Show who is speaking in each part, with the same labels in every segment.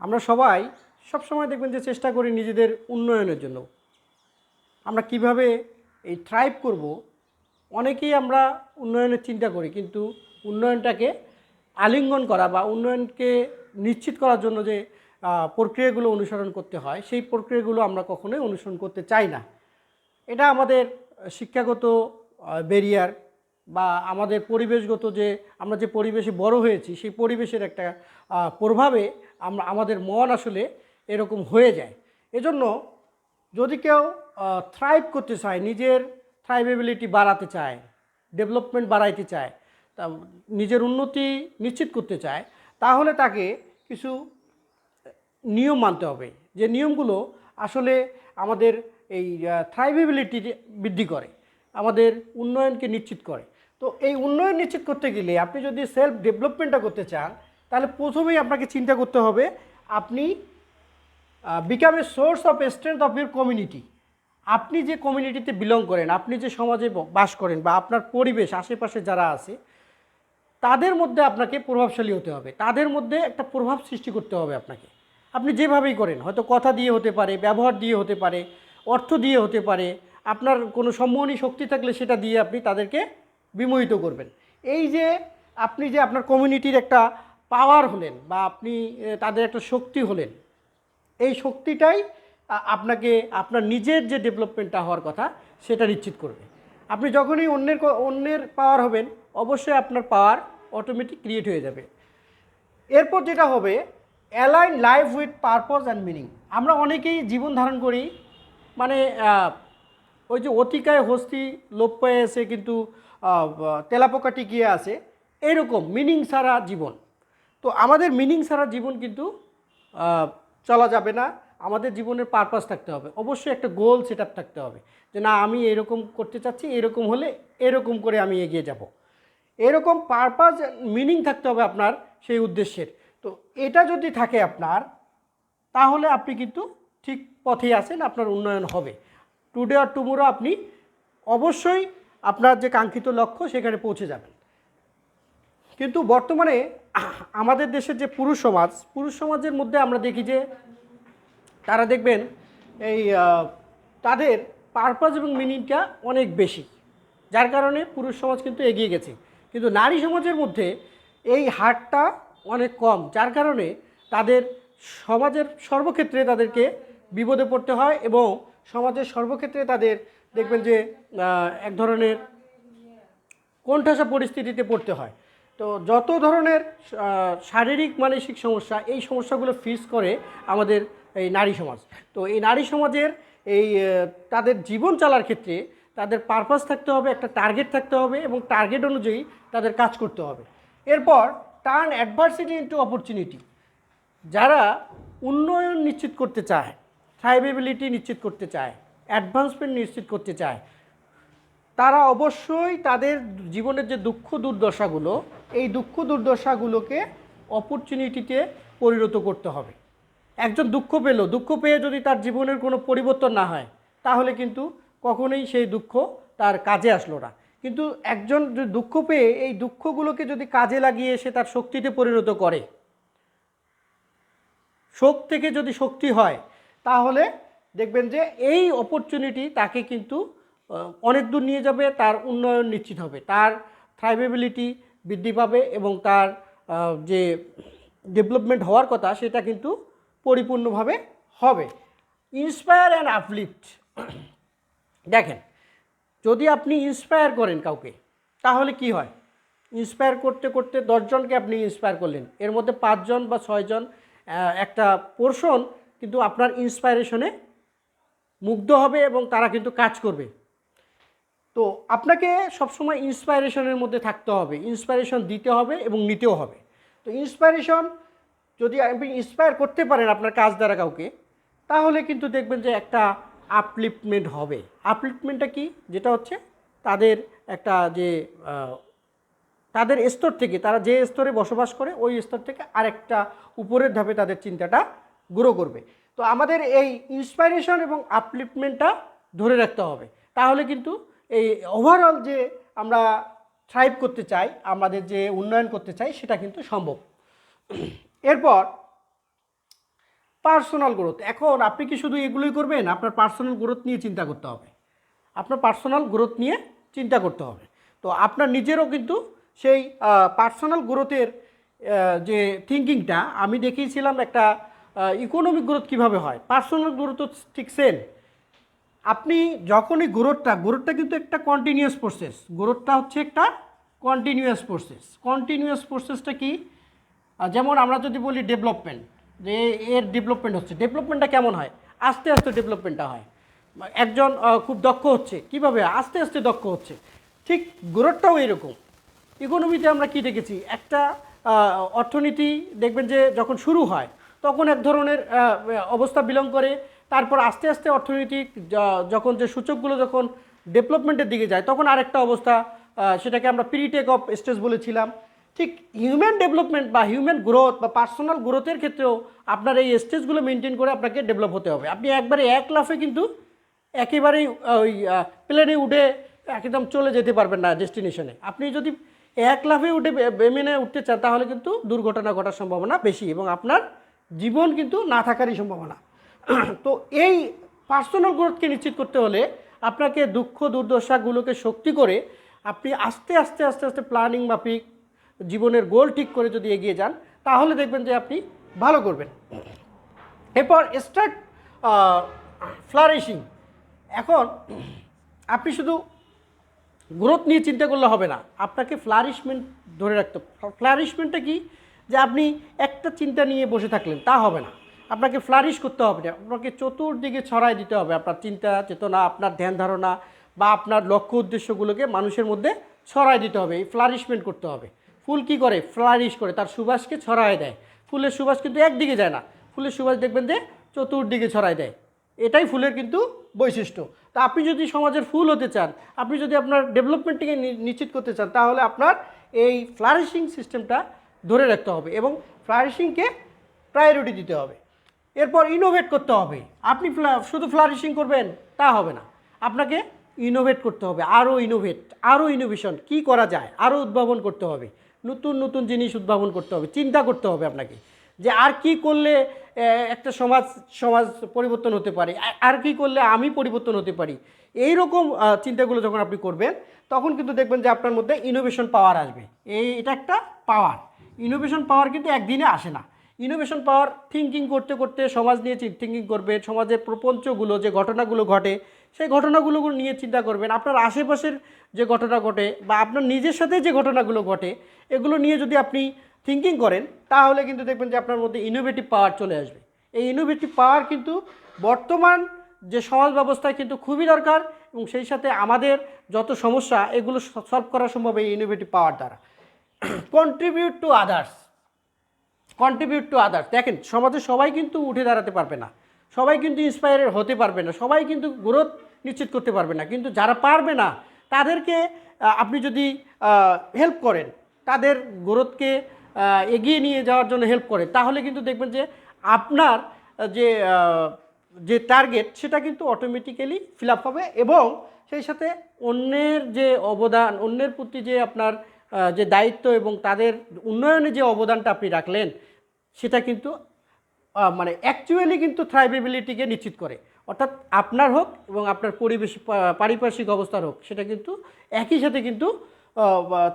Speaker 1: আমরা সবাই সবসময় দেখবেন যে চেষ্টা করি নিজেদের উন্নয়নের জন্য। আমরা কীভাবে এই থ্রাইভ করব, অনেকেই আমরা উন্নয়নের চিন্তা করি, কিন্তু উন্নয়নটাকে আলিঙ্গন করা বা উন্নয়নকে নিশ্চিত করার জন্য যে প্রক্রিয়াগুলো অনুসরণ করতে হয়, সেই প্রক্রিয়াগুলো আমরা কখনোই অনুসরণ করতে চাই না। এটা আমাদের শিক্ষাগত ব্যারিয়ার বা আমাদের পরিবেশগত যে, আমরা যে পরিবেশে বড় হয়েছি, সেই পরিবেশের একটা প্রভাবে আমরা, আমাদের মন আসলে এরকম হয়ে যায়। এজন্য যদি কেউ থ্রাইভ করতে চায়, নিজের থ্রাইভেবিলিটি বাড়াতে চায় ডেভেলপমেন্ট বাড়াইতে চায়, তা নিজের উন্নতি নিশ্চিত করতে চায়, তাহলে তাকে কিছু নিয়ম মানতে হবে। যে নিয়মগুলো আসলে আমাদের এই থ্রাইভেবিলিটি বৃদ্ধি করে, আমাদের উন্নয়নকে নিশ্চিত করে। তো এই উন্নয়ন নিশ্চিত করতে গেলে আপনি যদি সেলফ ডেভেলপমেন্টটা করতে চান, তাহলে প্রথমেই আপনাকে চিন্তা করতে হবে আপনি become a source of strength of your community আপনি যে কমিউনিটিতে বিলং করেন, আপনি যে সমাজে বাস করেন বা আপনার পরিবেশ, আশেপাশে যারা আছে, তাদের মধ্যে আপনাকে প্রভাবশালী হতে হবে। তাদের মধ্যে একটা প্রভাব সৃষ্টি করতে হবে আপনাকে। আপনি যেভাবেই করেন, হয়তো কথা দিয়ে হতে পারে, ব্যবহার দিয়ে হতে পারে, অর্থ দিয়ে হতে পারে, আপনার কোনো সম্মোহনী শক্তি থাকলে সেটা দিয়ে আপনি তাদেরকে বিমোহিত করবেন। এই যে আপনি যে আপনার কমিউনিটির একটা পাওয়ার হলেন বা আপনি তাদের একটা শক্তি হলেন, এই শক্তিটাই আপনাকে, আপনার নিজের যে ডেভেলপমেন্টটা হওয়ার কথা সেটা নিশ্চিত করবে। আপনি যখনই অন্যের অন্যের পাওয়ার হবেন, অবশ্যই আপনার পাওয়ার অটোমেটিক ক্রিয়েট হয়ে যাবে। এরপর যেটা হবে align life with purpose and meaning আমরা অনেকেই জীবন ধারণ করি মানে ওই যে অতিকায় হস্তি, লোপ পেয়ে এসে কিন্তু তেলাপোকা টিকিয়ে আছে, এরকম মিনিং সারা জীবন। তো আমাদের মিনিং সারা জীবন কিন্তু চলা যাবে না, আমাদের জীবনের পারপাস থাকতে হবে। অবশ্যই একটা গোল সেট থাকতে হবে, যে না, আমি এরকম করতে চাচ্ছি, এরকম হলে এরকম করে আমি এগিয়ে যাব। এরকম পারপাস মিনিং থাকতে হবে আপনার সেই উদ্দেশ্যের। তো এটা যদি থাকে আপনার, তাহলে আপনি কিন্তু ঠিক পথেই আছেন, আপনার উন্নয়ন হবে। টুডে আর টুমোরো আপনি অবশ্যই আপনার যে কাঙ্ক্ষিত লক্ষ্য সেখানে পৌঁছে যাবেন। কিন্তু বর্তমানে আমাদের দেশের যে পুরুষ সমাজ, পুরুষ সমাজের মধ্যে আমরা দেখি যে তারা দেখবেন এই তাদের পারপাস এবং মিনিংটা অনেক বেশি। যার কারণে পুরুষ সমাজ কিন্তু এগিয়ে গেছে। কিন্তু নারী সমাজের মধ্যে এই হারটা অনেক কম, যার কারণে তাদের সমাজের সর্বক্ষেত্রে তাদেরকে বিপদে পড়তে হয় এবং সমাজের সর্বক্ষেত্রে তাদের দেখবেন যে এক ধরনের কোণঠাসা পরিস্থিতিতে পড়তে হয়। তো যত ধরনের শারীরিক মানসিক সমস্যা, এই সমস্যাগুলো ফেস করে আমাদের এই নারী সমাজ। তো এই নারী সমাজের এই তাদের জীবন চালার ক্ষেত্রে তাদের পারপাস থাকতে হবে, একটা টার্গেট থাকতে হবে এবং টার্গেট অনুযায়ী তাদের কাজ করতে হবে। এরপর টার্ন অ্যাডভার্সিটি ইন্টু অপরচুনিটি যারা উন্নয়ন নিশ্চিত করতে চায় থ্রাইভেবিলিটি নিশ্চিত করতে চায় অ্যাডভান্সমেন্ট নিশ্চিত করতে চায়। তারা অবশ্যই তাদের জীবনের যে দুঃখ দুর্দশাগুলো, এই দুঃখ দুর্দশাগুলোকে অপরচুনিটিতে পরিণত করতে হবে। একজন দুঃখ পেল, দুঃখ পেয়ে যদি তার জীবনের কোনো পরিবর্তন না হয়, তাহলে কিন্তু কখনোই সেই দুঃখ তার কাজে আসলো না। কিন্তু একজন দুঃখ পেয়ে এই দুঃখগুলোকে যদি কাজে লাগিয়ে সে তার শক্তিতে পরিণত করে, শোক থেকে যদি শক্তি হয় তাহলে দেখবেন যে এই অপরচুনিটি তাকে কিন্তু অনেক দূর নিয়ে যাবে, তার উন্নয়ন নিশ্চিত হবে, তার থ্রাইভেবিলিটি বৃদ্ধি পাবে এবং তার যে ডেভেলপমেন্ট হওয়ার কথা সেটা কিন্তু পরিপূর্ণভাবে হবে। ইন্সপায়ার অ্যান্ড আপলিফট দেখেন, যদি আপনি ইন্সপায়ার করেন কাউকে, তাহলে কি হয়? ইন্সপায়ার করতে করতে দশজনকে আপনি ইন্সপায়ার করলেন, এর মধ্যে পাঁচজন বা ছয়জন একটা পোর্শন কিন্তু আপনার ইন্সপায়ারেশনে মুগ্ধ হবে এবং তারা কিন্তু কাজ করবে। তো আপনাকে সবসময় ইন্সপায়ারেশনের মধ্যে থাকতে হবে ইন্সপায়ারেশন দিতে হবে এবং নিতেও হবে। তো ইন্সপায়ারেশন যদি আপনি ইন্সপায়ার করতে পারেন আপনার কাজ দ্বারা কাউকে, তাহলে কিন্তু দেখবেন যে একটা আপলিফটমেন্ট হবে। আপলিফটমেন্টটা কি? যেটা হচ্ছে তাদের একটা যে তাদের স্তর থেকে, তারা যে স্তরে বসবাস করে, ওই স্তর থেকে আরেকটা উপরের ধাপে তাদের চিন্তাটা গ্রো করবে। তো আমাদের এই ইন্সপাইরেশন এবং আপলিফটমেন্টটা ধরে রাখতে হবে। তাহলে কিন্তু এই ওভারঅল যে আমরা থ্রাইভ করতে চাই, আমাদের যে উন্নয়ন করতে চাই, সেটা কিন্তু সম্ভব। এরপর পার্সোনাল গ্রোথ এখন আপনি কি শুধু এগুলোই করবেন? আপনার পার্সোনাল গ্রোথ নিয়ে চিন্তা করতে হবে। আপনার পার্সোনাল গ্রোথ নিয়ে চিন্তা করতে হবে। তো আপনার নিজেরও কিন্তু সেই পার্সোনাল গ্রোথের যে থিঙ্কিংটা আমি দেখিয়েছিলাম একটা ইকোনমিক গ্রোথ কীভাবে হয়? পার্সোনাল গ্রোথ ঠিক সেম আপনি যখনই গ্রোথটা গ্রোথটা কিন্তু একটা কন্টিনিউয়াস প্রসেস গ্রোথটা হচ্ছে একটা কন্টিনিউয়াস প্রসেস কন্টিনিউয়াস প্রসেসটা কি? যেমন আমরা যদি বলি ডেভেলপমেন্ট যে এর ডেভেলপমেন্ট হচ্ছে। ডেভেলপমেন্টটা কেমন হয়? আস্তে আস্তে ডেভেলপমেন্টটা হয়। একজন খুব দক্ষ হচ্ছে। কীভাবে? আস্তে আস্তে দক্ষ হচ্ছে। ঠিক গ্রোথটাও এরকম। ইকোনমিতে আমরা কি দেখেছি? একটা অর্থনীতি দেখবেন যে যখন শুরু হয় তখন এক ধরনের অবস্থা বিলং করে। তারপর আস্তে আস্তে অর্থনৈতিক যখন যে সূচকগুলো যখন ডেভেলপমেন্টের দিকে যায়, তখন আরেকটা অবস্থা সেটাকে আমরা প্রিটেক অফ স্টেজ বলেছিলাম। ঠিক হিউম্যান ডেভেলপমেন্ট বা হিউম্যান গ্রোথ বা পার্সোনাল গ্রোথের ক্ষেত্রেও আপনার এই স্টেজগুলো মেনটেন করে আপনাকে ডেভেলপ হতে হবে। আপনি একবারে এক লাফে কিন্তু একেবারেই ওই প্লেনে উঠে একদম চলে যেতে পারবেন না ডেস্টিনেশনে আপনি যদি এক লাফে উঠে বেমেনে উঠতে চান, তাহলে কিন্তু দুর্ঘটনা ঘটার সম্ভাবনা বেশি এবং আপনার জীবন কিন্তু না থাকারই সম্ভাবনা। তো এই পার্সোনাল গ্রোথকে নিশ্চিত করতে হলে আপনাকে দুঃখ, দুর্দশাগুলোকে শক্তি করে আপনি আস্তে আস্তে আস্তে আস্তে প্ল্যানিং মাফিক জীবনের গোল ঠিক করে যদি এগিয়ে যান, তাহলে দেখবেন যে আপনি ভালো করবেন। এরপর স্টার্ট ফ্লারিশিং এখন আপনি শুধু গ্রোথ নিয়ে চিন্তা করলে হবে না, আপনাকে ফ্লারিশমেন্ট ধরে রাখতে ফ্লারিশমেন্টটা কি? যে আপনি একটা চিন্তা নিয়ে বসে থাকলেন, তা হবে না। আপনাকে ফ্লারিশ করতে হবে না। আপনাকে চতুর্দিকে ছড়াই দিতে হবে আপনার চিন্তা, চেতনা, আপনার ধ্যান ধারণা বা আপনার লক্ষ্য উদ্দেশ্যগুলোকে মানুষের মধ্যে ছড়াই দিতে হবে, এই ফ্লারিশমেন্ট করতে হবে। ফুল কি করে? ফ্লারিশ করে, তার সুবাসকে ছড়ায় দেয়। ফুলের সুবাস কিন্তু একদিকে যায় না। ফুলের সুবাস দেখবেন যে চতুর্দিকে ছড়ায় দেয়। এটাই ফুলের কিন্তু বৈশিষ্ট্য। তা আপনি যদি সমাজের ফুল হতে চান, আপনি যদি আপনার ডেভেলপমেন্টটিকে নিশ্চিত করতে চান, তাহলে আপনার এই ফ্লারিশিং সিস্টেমটা ধরে রাখতে হবে এবং ফ্লারিশিংকে প্রায়োরিটি দিতে হবে। এরপর ইনোভেট করতে হবে। আপনি শুধু ফ্লারিশিং করবেন, তা হবে না। আপনাকে ইনোভেট করতে হবে। আরও ইনোভেট আরও ইনোভেশন কি করা যায়? আরও উদ্ভাবন করতে হবে। নতুন নতুন জিনিস উদ্ভাবন করতে হবে। চিন্তা করতে হবে আপনাকে যে আর কি করলে একটা সমাজ সমাজ পরিবর্তন হতে পারে। আর কি করলে আমি পরিবর্তন হতে পারি? এই রকম চিন্তাগুলো যখন আপনি করবেন, তখন কিন্তু দেখবেন যে আপনার মধ্যে ইনোভেশন পাওয়ার আসবে। এই, এটা একটা পাওয়ার ইনোভেশন পাওয়ার কিন্তু একদিনে আসে না। ইনোভেশন পাওয়ার থিঙ্কিং করতে করতে সমাজ নিয়ে থিঙ্কিং করবে, সমাজের প্রপঞ্চগুলো, যে ঘটনাগুলো ঘটে, সেই ঘটনাগুলো নিয়ে চিন্তা করবেন। আপনার আশেপাশের যে ঘটনা ঘটে বা আপনার নিজের সাথে যে ঘটনাগুলো ঘটে, এগুলো নিয়ে যদি আপনি থিঙ্কিং করেন, তাহলে কিন্তু দেখবেন যে আপনার মধ্যে ইনোভেটিভ পাওয়ার চলে আসবে। এই ইনোভেটিভ পাওয়ার কিন্তু বর্তমান যে সমাজ ব্যবস্থায় কিন্তু খুবই দরকার এবং সেই সাথে আমাদের যত সমস্যা, এগুলো সলভ করা সম্ভব এই ইনোভেটিভ পাওয়ার দ্বারা। Contribute to others contribute to others দেখেন, সমাজে সবাই কিন্তু উঠে দাঁড়াতে পারবে না। সবাই কিন্তু ইন্সপায়ার হতে পারবে না। সবাই কিন্তু গ্রোথ নিশ্চিত করতে পারবে না। কিন্তু যারা পারবে না, তাদেরকে আপনি যদি হেল্প করেন, তাদের গ্রোথকে এগিয়ে নিয়ে যাওয়ার জন্য হেল্প করেন, তাহলে কিন্তু দেখবেন যে আপনার যে যে টার্গেট সেটা কিন্তু অটোমেটিক্যালি ফিল আপ হবে এবং সেই সাথে অন্যের যে অবদান, অন্যের প্রতি যে আপনার যে দায়িত্ব এবং তাদের উন্নয়নে যে অবদানটা আপনি রাখলেন, সেটা কিন্তু মানে অ্যাকচুয়ালি কিন্তু থ্রাইভেবিলিটিকে নিশ্চিত করে। অর্থাৎ আপনার হোক এবং আপনার পরিবেশ পারিপার্শ্বিক অবস্থার হোক, সেটা কিন্তু একই সাথে কিন্তু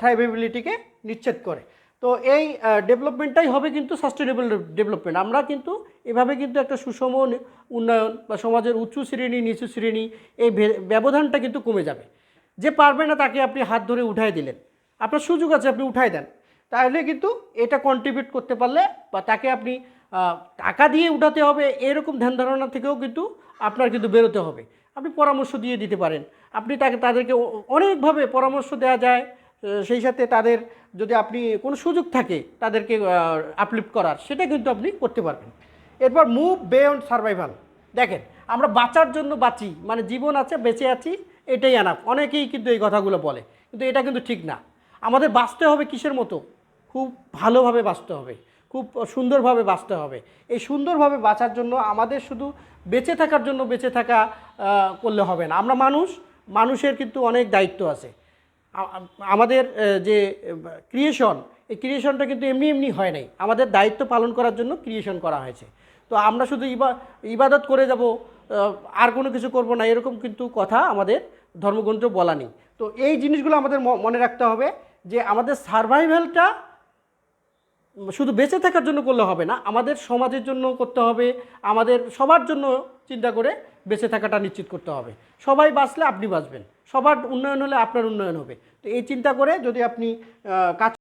Speaker 1: থ্রাইভেবিলিটিকে নিশ্চিত করে। তো এই ডেভেলপমেন্টটাই হবে কিন্তু সাস্টেনেবল ডেভেলপমেন্ট আমরা কিন্তু এভাবে কিন্তু একটা সুষম উন্নয়ন বা সমাজের উঁচু শ্রেণি, নিচু শ্রেণি, এই ব্যবধানটা কিন্তু কমে যাবে। যে পারবে না তাকে আপনি হাত ধরে উঠাই দিলেন। আপনার সুযোগ আছে, আপনি উঠাই দেন। তাহলে কিন্তু এটা কন্ট্রিবিউট করতে পারলে বা তাকে আপনি টাকা দিয়ে উঠাতে হবে, এরকম ধ্যান ধারণা থেকেও কিন্তু আপনার কিন্তু বেরোতে হবে। আপনি পরামর্শ দিয়ে দিতে পারেন। আপনি তাকে, তাদেরকে অনেকভাবে পরামর্শ দেওয়া যায় সেই সাথে তাদের যদি আপনি কোনো সুযোগ থাকে, তাদেরকে আপলিফ্ট করার, সেটা কিন্তু আপনি করতে পারবেন। এরপর মুভ বেয়ন্ড সার্ভাইভাল দেখেন, আমরা বাঁচার জন্য বাঁচি মানে জীবন আছে, বেঁচে আছি, এটাই আনাপ অনেকেই কিন্তু এই কথাগুলো বলে, কিন্তু এটা কিন্তু ঠিক না। আমাদের বাঁচতে হবে কিসের মতো? খুব ভালোভাবে বাঁচতে হবে, খুব সুন্দরভাবে বাঁচতে হবে। এই সুন্দরভাবে বাঁচার জন্য আমাদের শুধু বেঁচে থাকার জন্য বেঁচে থাকা করলে হবে না। আমরা মানুষ, মানুষের কিন্তু অনেক দায়িত্ব আছে। আমাদের যে ক্রিয়েশন এই ক্রিয়েশনটা কিন্তু এমনি এমনি হয় নাই। আমাদের দায়িত্ব পালন করার জন্য ক্রিয়েশন করা হয়েছে। তো আমরা শুধু ইবা, ইবাদত করে যাব আর কোনো কিছু করব না, এরকম কিন্তু কথা আমাদের ধর্মগ্রন্থ বলা নেই। তো এই জিনিসগুলো আমাদের মনে রাখতে হবে। যে আমাদের সার্ভাইভালটা শুধু বেঁচে থাকার জন্য করলে হবে না, আমাদের সমাজের জন্য করতে হবে, আমাদের সবার জন্য চিন্তা করে বেঁচে থাকাটা নিশ্চিত করতে হবে। সবাই বাঁচলে আপনি বাঁচবেন, সবার উন্নয়ন হলে আপনার উন্নয়ন হবে। তো এই চিন্তা করে যদি আপনি কাজ